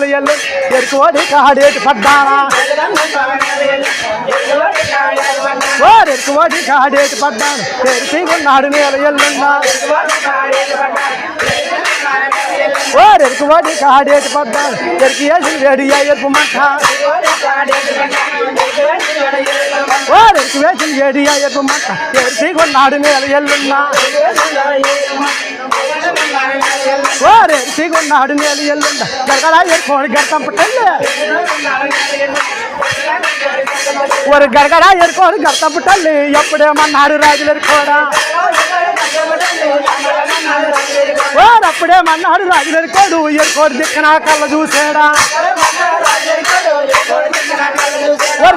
నేల ఎల్లు. ఎరుకోడి కాడేటి పడ్డానా ఓరి ఎరుకోడి కాడేటి పడ్డాను. ఎరుకున్నాడు నేల ఎల్లున్నా. ఓరి ఎరుకోడి కాడేటి పడ్డాను. ఎరికి వేసిన వేడి ఎరుపు మంట. ఓరి ఎరుకు వేసిన వేడి ఎరుపు మంట. ఎరుకున్నాడు నేల ఎల్లున్నా. ఓరే సిగున్నాడు నేలు ఎల్లుండ గడగడా ఎరుకోడి గడతం పుట్టల్లి ఓరి గడగడా ఎరుకోడి గడతం పుట్టల్లి ఎప్పుడేమన్నాడు రాజులు ఎరుకోడా ఓరు అప్పుడేమన్నాడు రాజులు ఎరుకోడు ఎరుకోడు దిక్కన కళ్ళ చూసాడా ఓరి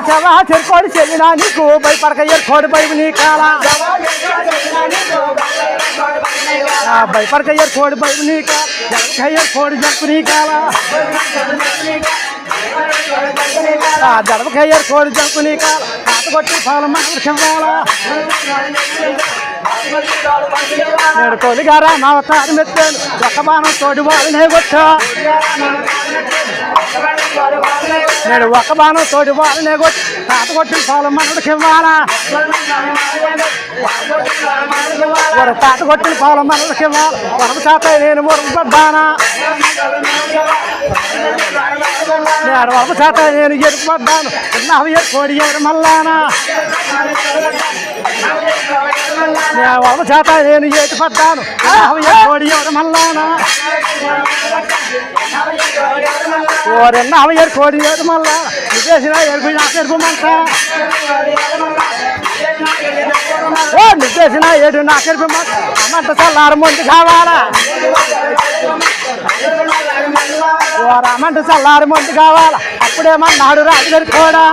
చెవా చెరుకోడు చెల్లినా నీకు భయపడక ఎరుకోడు భయం నీ కాలా భయపడక ఎరుకోడు భయం నీ కాల ఎరుకోడు జంపు నీ కాలా ఆ దడపకయ్యారు కోడి జంపు నీ కాల కాత కొట్టి పాలు నేడు కొలిగారా మా అవతారం ఎత్తాను ఒక బాణం తోటి వాళ్ళనే కొట్టా. నేడు ఒక బాణం తోటి వాళ్ళనే కొట్టి కాత కొట్టి పాలు మనకి ఇవ్వాలా ఒక తాత కొట్టిన పాలు మనకి ఇవ్వాలి వరద చేత నేను మురుగు పడ్డానా నేను వరద చేత నేను ఎరుపు పడ్డాను కోడి ఎవరు మల్లానా? నేను వరద చేత నేను ఏటి పడ్డాను కోడి ఎవరు మల్లానా? ఓరే నావి కోడి ఎవరు మల్లా నిజేసిన ఎరుపు నాకు ఎరుపుమంట ఓ నిజేసిన ఏడు నాకు ఎరుపుమంట అమ్మంట చల్లారు ముందు కావాలా? ఓ రామంట చల్లారు ముందు కావాలా? అప్పుడేమన్నాడు రాజుగారి కూడా?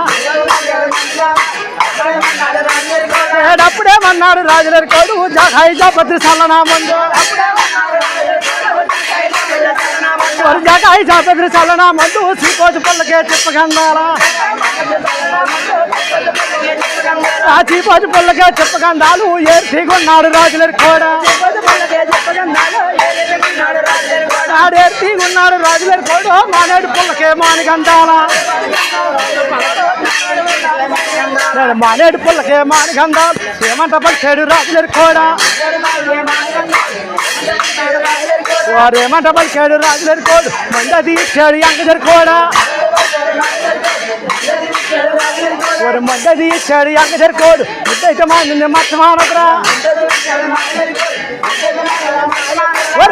ఏడప్పుడేమన్నాడు రాజుగారి కోడు? జాకాయి జాపత్రి చల్లనా ముందు మరి జాపత్రి చల్లనా ముందు పుల్లకే పల్లకే చెప్పగందాలా ఆ చీపోటి పల్లకే చెప్పగందాలు ఏ తీగొన్నాడు రాజుగారి కూడా. ఆడేసి ఉన్నాడు రాజుగారి కోడు మానేడు పుల్లకే మానిగందాలా నేను మానేడు పుల్లకే మానిగందాలు ఏమంట పలికాడు రాజుగారి కూడా? వారు ఏమంట పలికాడు రాజుగారి కోడు? మందది తీర్చాడు అంగజరి కూడా. వారు మందది ఇచ్చాడు అంగజరి కోడు. ముద్దైతే మా నిన్న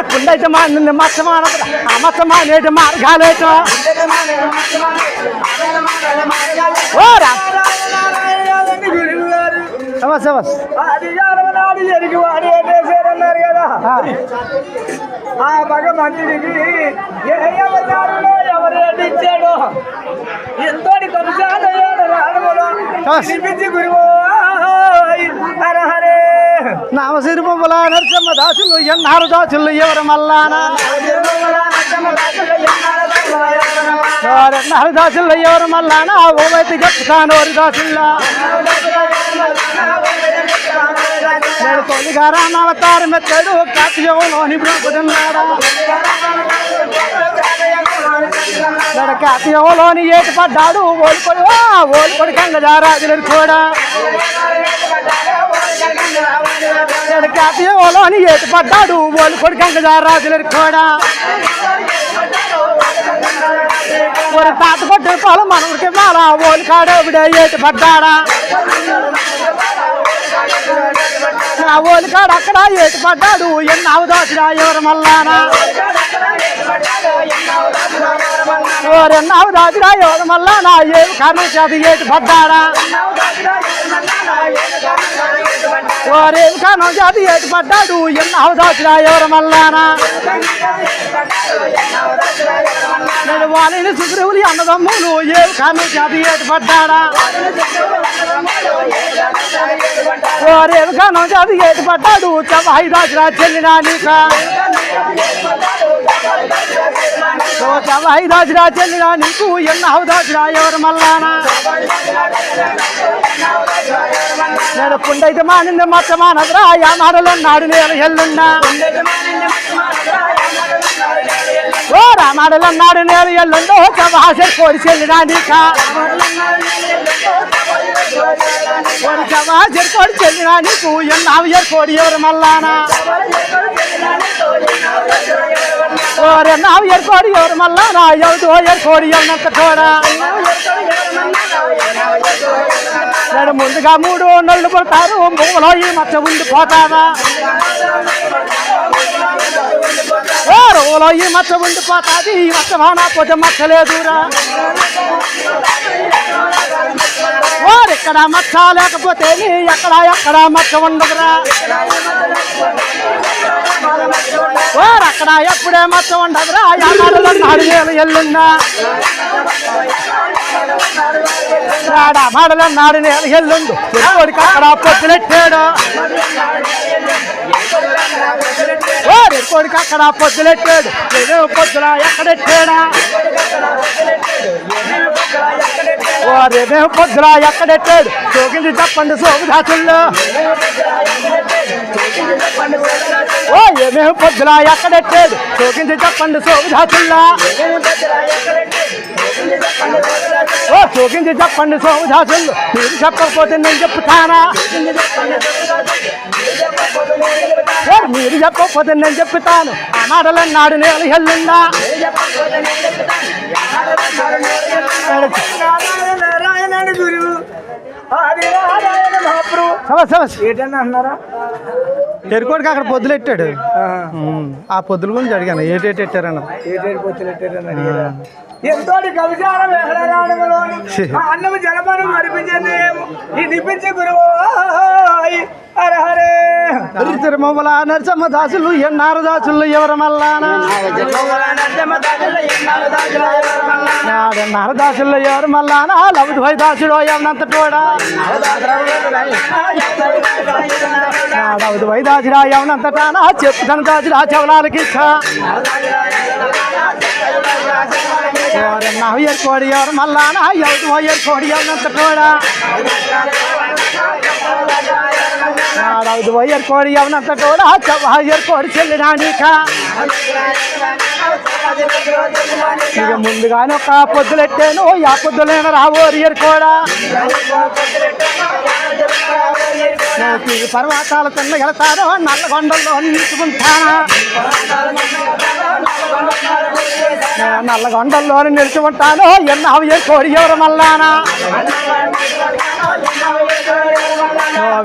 మచ్చమానదురా వారు కుండైతే మా నిన్న మచ్చమానదురా ఆ మచ్చమా నేటి మార్గాలేట ఓరా సమస్ సమస్ నాడు కదా ఆ భగవంతుడికి ఎవరు కంసాలయ్యాడు గురువు నామ నామసిరి బొమ్మల నరసింహ దాసులు ఎన్నారు దాసులు ఎవరు మల్లానా? ఎన్నారు దాసులు ఎవరు మల్లానా? ఓవైతే చెప్తాను వారి దాసుల్లా. నేను తొలిగారా నా అవతారం ఎత్తాడు కాతియోలోని ప్రభుతున్నాడా నేను ఏటి పడ్డాడు ఓడిపడి ఓడిపడి కంగజారాజులు కూడా. నేను కాతియోలోని ఏటి పడ్డాడు ఓడిపడి కంగజారాజులు కూడా ஒரு తాత కొట్టే పొలం మనకి మాలా ఓలి కాడవిడే ఏటి పడ్డాడా నా ఓలి కాడ అక్కడ ఏటి పడ్డాడు ఎన్నావు దోచుడా ఎవరు మల్లానా ఓరెన్నావు దాచుడా ఎవరు మల్లానా ఏమి కారణం చేత ఏటి పడ్డాడా ఓరేమి కారణం ఏటి పడ్డాడు? ఎన్నావు దాచుడా ఎవరు మల్లానా నేను వాణిని సుగ్రీవులు అన్నదమ్ములు. ఏ కాను జాతి ఏటి పడ్డాడా? ఓరేమి కాను చేత ఏటి పడ్డాడు? చవాయి దాచురా చెల్లినా నీక. ఓ చవాయి చెల్లినా నీకు. ఎన్నావు దాచురా ఎవరు మల్లానా నేను పుండైతే మానింది మచ్చమానదురా యా మాడలో నాడు నేను ఎల్లున్నా. ఓ రామాడలన్నాడు నేను ఎల్లుండో సభాష కోడి చెల్లినానిక. కోడి సమాసర్ కోడి చెల్లినా నీకు ఎన్నావు కోడి ఎవరు మల్లానా. ఓరే నావు ఎర్ కోడి ఎవరు మల్లానా ఎవరు ఎర్ కోడి ఎవరినంత కూడా నేను ముందుగా మూడు నళ్ళు పడతారు మూలలో ఈ మచ్చ ఉండిపోతావా ఓ రోజులో ఈ మచ్చ ఉండిపోతాది. ఈ మచ్చ వానా పోతే మచ్చలేదురా ఓరెక్కడ మచ్చ లేకపోతే నీ ఎక్కడ ఎక్కడ మచ్చ ఉండదురా. అక్కడ ఎప్పుడే మచ్చ ఉండదురా. ఎన్నాడు నాడు వేలు ఎల్లున్నా రాడా? మాడల నాడు నేను ఎల్లుండు. ఎక్కడికి అక్కడ పొద్దులెట్టాడు ఓరి కొడుకు అక్కడ పొద్దులెట్టాడు నేను పొద్దుల ఎక్కడెట్టాడా ఓరి మేము పొద్దుల ఎక్కడెట్టాడు సోకింది చెప్పండి సోకు దాచుల్లో ఓ ఏమేమి పొద్దుల ఎక్కడెట్టాడు సోకింది చెప్పండి సోకు దాచుల్లో ఓ సోకింది చెప్పండి సోకు దాచుల్లో మీరు చెప్పకపోతే నేను చెప్తానా ఓ మీరు చెప్పకపోతే నేను చెప్తాను ఆ మాటలన్నాడు నేను ఎల్లుండా నారాయణ గురువు హరి నారాయణ మహాప్రభు సమస్ సమస్ ఏంటన్నా అన్నారా ఎరుకోడికి అక్కడ పొద్దులెట్టాడు ఉమ్, ఆ పొద్దుల గురించి అడిగాను. ఏటేటి ఎట్టారన్న ఏటేడు పొత్తులెట్టారని అడిగారా? ఎంతోటి కవిచారం వేహరాడములోను ఆ అన్నము జలపానం నడిపించండి ఈ నిపించే గురువు హరే తిరుమల నరసమ్మ దాసులు ఎన్నారు దాసులు ఎవరు మల్లానా? నాడు దాసులు ఎవరు మల్లానా? లవదు భయ దాసుడు ఎవరినంత కూడా నాడవదు భయ దాసుడా ఎవరినంతటానా చెప్తాను దాసుడా చెవలాలకి ఎవరు కోడి ఎవరు మల్లానా ఎవరు పోయారు కోడి ఎవరినంత కూడా నాడవదు పోయారు కోడి ఎవరినంత కూడా చెవ్వాయర్ కోడి చెల్లినానిక ఇక ముందుగానే ఒక పొద్దులెట్టాను ఆ పొద్దులైన రావోరియర్ కూడా నేను ఈ పర్వతాల కింద వెళ్తాను నల్లగొండల్లో నిలుచుకుంటానా నల్ల నల్లగొండల్లో నిలిచి ఎన్నావు ఏ కోడి ఎవరు మల్లానా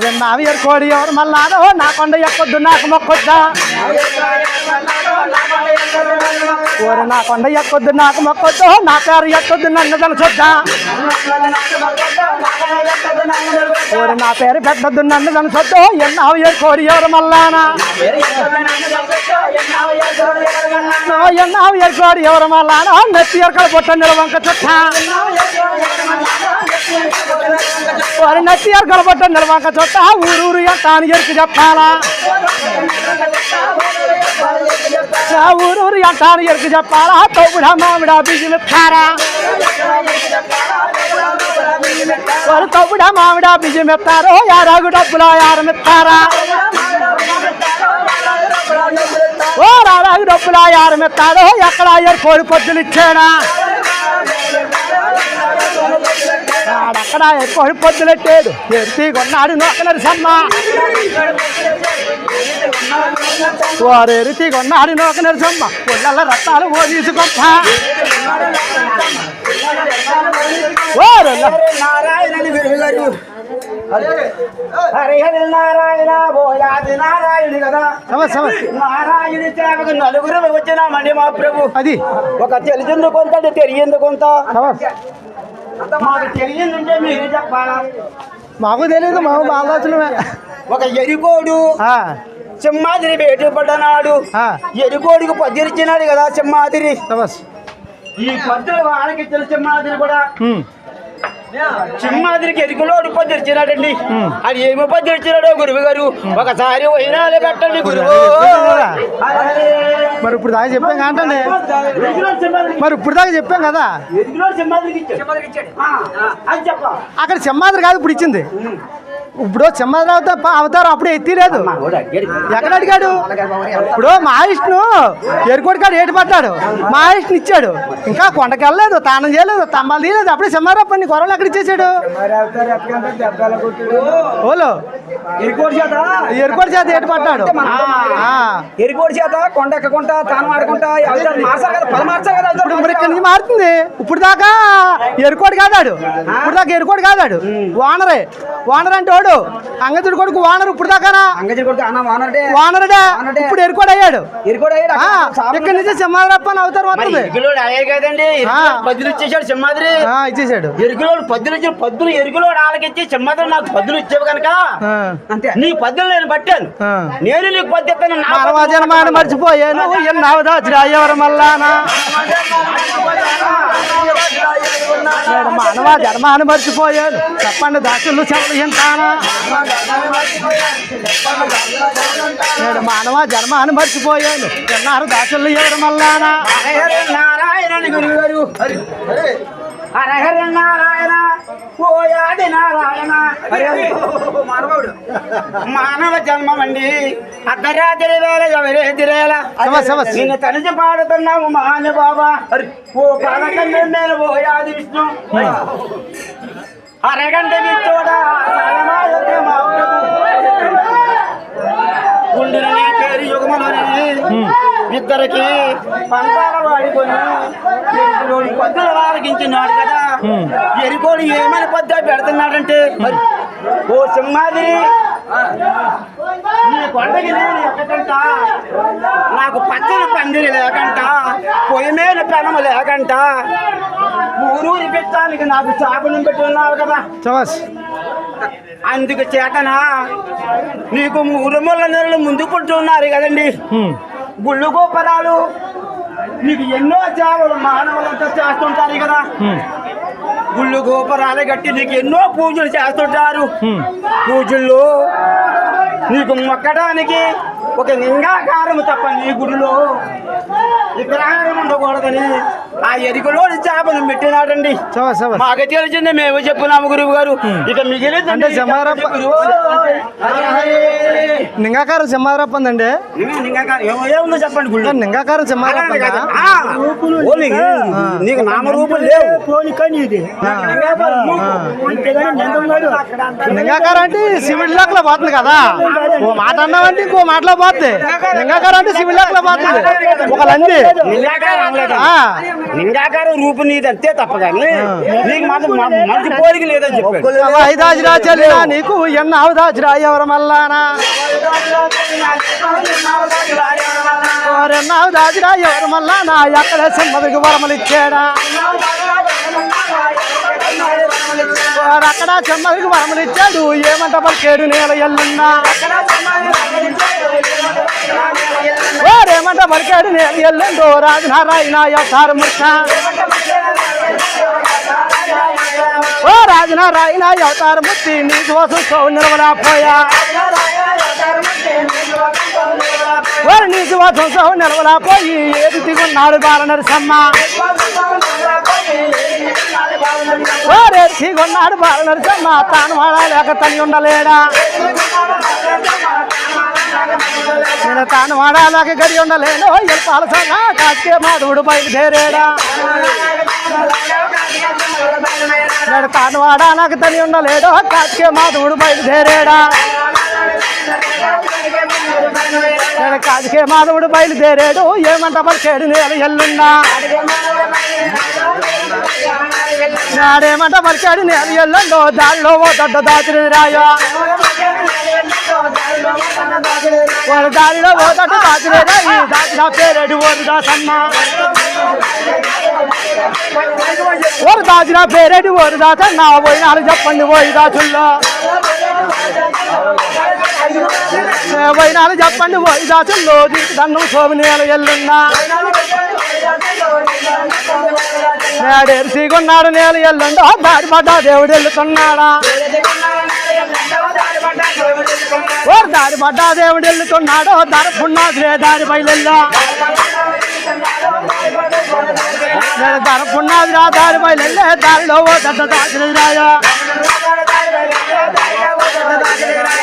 విన్నావు ఏ కోడి ఎవరు మల్లానో నా కొండ ఎక్కొద్దు నాకు మొక్కొద్దా? ఓరి నా కొండ ఎక్కొద్దు నాకు మొక్కొద్దు? నా పేరు ఎక్కొద్దు నన్ను తెలుసొద్దా ఓరి నా పేరు పెట్టొద్దు నన్ను తెలుసొద్దు ఎన్నావు ఏ కోడి ఎవరు మల్లానా? ఎన్నావు ఏ కోడి ఎవరు మల్లానా? నెత్తి ఎరకల పొట్ట నిలవంక చుట్ట. ఓరి నెత్తి ఎరకల పొట్ట నిలవంక చుట్ట. ఊరూరు ఎంత అని ఎరికి చెప్పాలా? ఆ ఊరూరు ఎంత ఎరుకు చెప్పాలా? తోపుడా మామిడా బిజిమెత్తారా వారు తవ్వుడా మామిడా బియ్యం ఎత్తారో యారాగు డబ్బులా యారమెత్తారా ఓ రారాగు డబ్బులా యారమెత్తారో ఎక్కడ అయ్యారు కోడి పొద్దులు ఇచ్చాడా అక్కడ కోడి పొద్దులెట్టాడు ఎత్తి కొన్నాడు నొక్క నరసమ్మ వారు ఎరితి కొన్నాడు నొక్క నరసమ్మ పుల్లల రత్నాలు ఓ తీసుకొప్ప ఓరు నారాయణ గురువు గారు హరి హరి నారాయణ బోయాది నారాయణుడు కదా. నారాయణి సేవకు నలుగురు వచ్చినామండి మా ప్రభు. అది. ఒక తెలిసింది కొంత తెలియంది కొంత. మాకు తెలియందంటే మీరే చెప్పాలా? మాకు తెలియదు మాకు బాగాచులమే ఒక ఎరికోడు సింహాదిరి బయట పడ్డనాడు. ఎరికోడికి పద్దిరిచ్చినాడు కదా సింహాదిరి. ఈ పద్దులు వాళ్ళకి తెలుసు సింహాదిరి కూడా సింహాదిరికి ఎరికలోడు పద్దిరిచ్చినాడండి అది ఏమి పద్దిరిచ్చినాడో గురువు గారు? ఒకసారి వైనాలు పెట్టండి గురువు. మరి ఇప్పుడు దాకా చెప్పాం కాంటండి మరి ఇప్పుడు దాకా చెప్పాం కదా? అక్కడ చెమ్మాదిరి కాదు ఇప్పుడు ఇచ్చింది. ఇప్పుడు సింహాద్రి అవతారం అప్పుడే ఎత్తిలేదు. ఎక్కడ అడిగాడు? ఇప్పుడు మహావిష్ణు ఎరుకోటి కాడు ఏటు పట్టాడు? మహావిష్ణు ఇచ్చాడు. ఇంకా కొండకెళ్ళలేదు తానం చేయలేదు తమ్మలు తీయలేదు. అప్పుడే సింహారప్ప పని కొరలు ఎక్కడ ఇచ్చేసాడు ఓలో? ఎరుకోడి చేత ఎరుకోడి చేత ఏటు పడ్డాడు ఆ. ఎరుకోడి చేత కొండ ఎక్కకుంటా తాను ఆడుకుంటా అవుతారు మార్చాలి కదా? పది మార్చాలి కదా ఇప్పుడు మరి ఇక్కడి నుంచి మారుతుంది. ఇప్పుడు దాకా ఎరుకోడు కాదాడు. ఇప్పుడు దాకా ఎరుకోడు కాదాడు. వానరే. వానర్ అంటే వాడు అంగతుడు కొడుకు వానరు ఇప్పుడు దాకానా? కొడుకు వానరుడా. ఇప్పుడు ఎరుకోడు అయ్యాడు. ఎరుకోడి అయ్యాడు. ఇక్కడి నుంచి సింహాద్రప్ప అని అవతారం వస్తుంది ఇచ్చేసాడు సింహాద్రి. ఆ, ఇచ్చేసాడు ఎరుకులోడు పద్దులు ఇచ్చి పద్దులు ఎరుకులోడు వాళ్ళకిచ్చి సింహాద్రి నాకు పద్దులు ఇచ్చేవి కనుక నీ పద్దులు నేను పట్టాను. నేను నీకు పద్దు ఎత్తాను నా మానవ జన్మాన్ని మర్చిపోయాను. మల్లానా మానవ జన్మాన్ని మర్చిపోయాను. చెప్పండి దాచులు చెవులు ఎంతానా? నేను మానవ జన్మాన్ని మర్చిపోయాను. ఎన్నారు దాచులు ఎవరు మల్లానా నారాయణుని గురువు గారు. హరహర నారాయణ ఓయాది నారాయణ. మానవుడు. మానవ జన్మం అండి అర్ధరాత్రి వేళ ఎవరెదిరేల. నిన్ను తనిచి పాడుతున్నాము మహాను బాబా. ఓ పాలకండి నేను ఓయాది విష్ణు. అరగంట విచ్చోడా గుండెని నీ పేరు యుగమలోని ఇద్దరికి పంతాల వాడుకొని ఎరుకోడి పొద్దున వారగించినాడు కదా ఎరుకోడు ఏమైనా పొద్దు పెడుతున్నాడంటే? మరి ఓ సింహాది నీ కొండకి నేను ఎక్కకంట నాకు పచ్చని పందిరి లేకంట పొయ్యి మీద పెనము లేకంట ఊరూరి పెట్టడానికి నాకు చాపను పెట్టి ఉన్నావు కదా. చమస్ అందుకు చేతనా? నీకు మూడు ముళ్ళ నెలలు ముందుకుంటున్నారు కదండి. గుళ్ళు గోపురాలు. నీకు ఎన్నో సేవలు మానవులంతా చేస్తుంటారు కదా. గుళ్ళు గోపురాలు కట్టి నీకు ఎన్నో పూజలు చేస్తుంటారు. పూజల్లో నీకు మొక్కడానికి ఒక లింగాకారం తప్ప నీ గుడిలో విగ్రహారం ఉండకూడదని ఆ ఎరికలోని చేపలు పెట్టినాడండి. మాకు తెలిసింది మేము చెప్పున్నాము గురువు గారు. ఇక మిగిలింది అంటే జమారప్ప- నింగాకారం సింహాద్రప్ప ఉందండి ఏముందో చెప్పండి గుళ్ళు నింగాకారం ఓ నీకు నామరూపం లేవు. లింగాకారం అంటే సివిల్ లాక్లో పోతుంది కదా. ఓ మాట అన్నావంటే ఇంకో మాటలో పోతుంది. లింగాకారం అంటే సివిల్ లాక్లో పోతుంది. ఒక లంది. నింగాకారం రూపం నీది అంతే తప్ప కానీ నీకు మంచి పోలిక లేదని చెప్పాడు. నీకు ఎన్న అవదాజిరా ఎవరు మల్లానా? ఎవరు మల్లానా? ఎక్కడ సింహదికి వరమలు ఇచ్చాడా? వాడు అక్కడ సింహదికి వరమలు ఇచ్చాడు. ఏమంట పలికేడు నేల ఎల్లున్నా? వారేమంట పలికాడు నేల ఎల్లుండో? రాజనారాయణ అవతార ముఖ ఓ రాజనారాయణ అవతార ముక్తి నీ కోసం సో నిలవలేకపోయా వారు నీ కోసం సో పోయి ఏది దిగున్నాడు బాల నరసమ్మ వారే నీకున్నాడు బాల నరసమ్మ తాను వాడలేక తల్లి ఉండలేడా? నేను తాను వాడాలాగా గడి ఉండలేను. ఎల్పాల సన్నా కాకే మాధవుడు బయలుదేరాడా? నేను తాను వాడాలాగా తల్లి ఉండలేడు. కాకే మాధవుడు బయలుదేరాడా? నేను కాదికే మాధవుడు బయలుదేరాడు. ఏమంట పలికాడు నేను ఎల్లున్నా? నాడేమంట పలికాడు నేను ఎల్లుండో? దారిలో ఓ దొడ్డ దాచిరి రాయా? వాడు దారిలో ఓ దొడ్డ దాచిరి రాయి? దాచిన పేరేడు ఓరు దాసమ్మ. ఓరు దాచిన పేరేడు ఓరు దాసన్న పోయినారు చెప్పండి పోయి దాచుల్లో. వైనాలు చెప్పండి పోయి దాచుల్లో దీనికి దండం సోమి నేల ఎల్లున్నా. నేడేరు కొన్నాడు నేల ఎల్లుండో దాడిపడ్డా దేవుడు వెళ్తున్నాడా ఓ దారి పడ్డ దేవుడు వెళ్తున్నాడు దారి పున్నాదులే దారి బయలుదా నేను దారి పున్నాదిరా దారి బయలుదే దారిలో ఓ దడ్డ దాచినది రాయా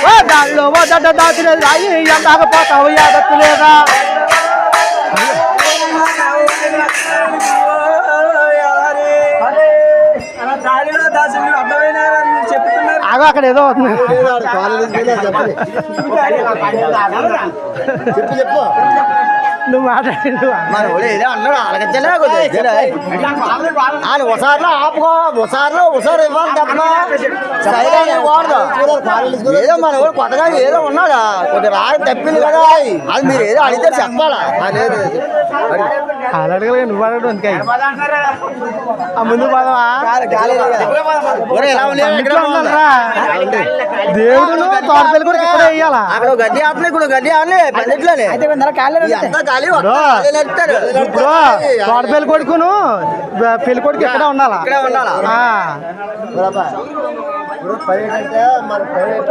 ఓ దారిలో ఓ దడ్డ దాచినది రాయి ఎందాక పోతావు యాదత్తు అగో అక్కడ ఏదో అవుతుంది చెప్పు చెప్పు. నువ్వు మాట్లాడి. నువ్వు మన వాడు ఏదో అన్నాడు అలగచ్చలే ఆయన ఒకసారిలో ఆపుకో ఒకసారిలో ఒకసారి ఇవ్వాలి తప్ప ఏదో మన కొత్తగా ఏదో ఉన్నాడా? కొద్ది రాయి తప్పింది కదా. అది మీరు ఏదో అడిగితే చెప్పాలా? లేదు అలా అడగలే నువ్వు అడగడం ఎందుకై ఆ ముందు? ఉన్నారా? దేవుడు తోటపల్లి కూడా ఇక్కడ వేయాలా అక్కడ గడ్డి ఆపలే ఇక్కడ గడ్డి ఆపలే పన్నెట్లోనే అంతా ఇప్పుడు తోటపల్లి కొడుకును పెళ్ళి కొడుకు ఇక్కడ ఉండాలా? ఇక్కడే ఉండాలా? ఆ. ఇప్పుడు ప్రైవేట్ అంటే మన ప్రైవేట్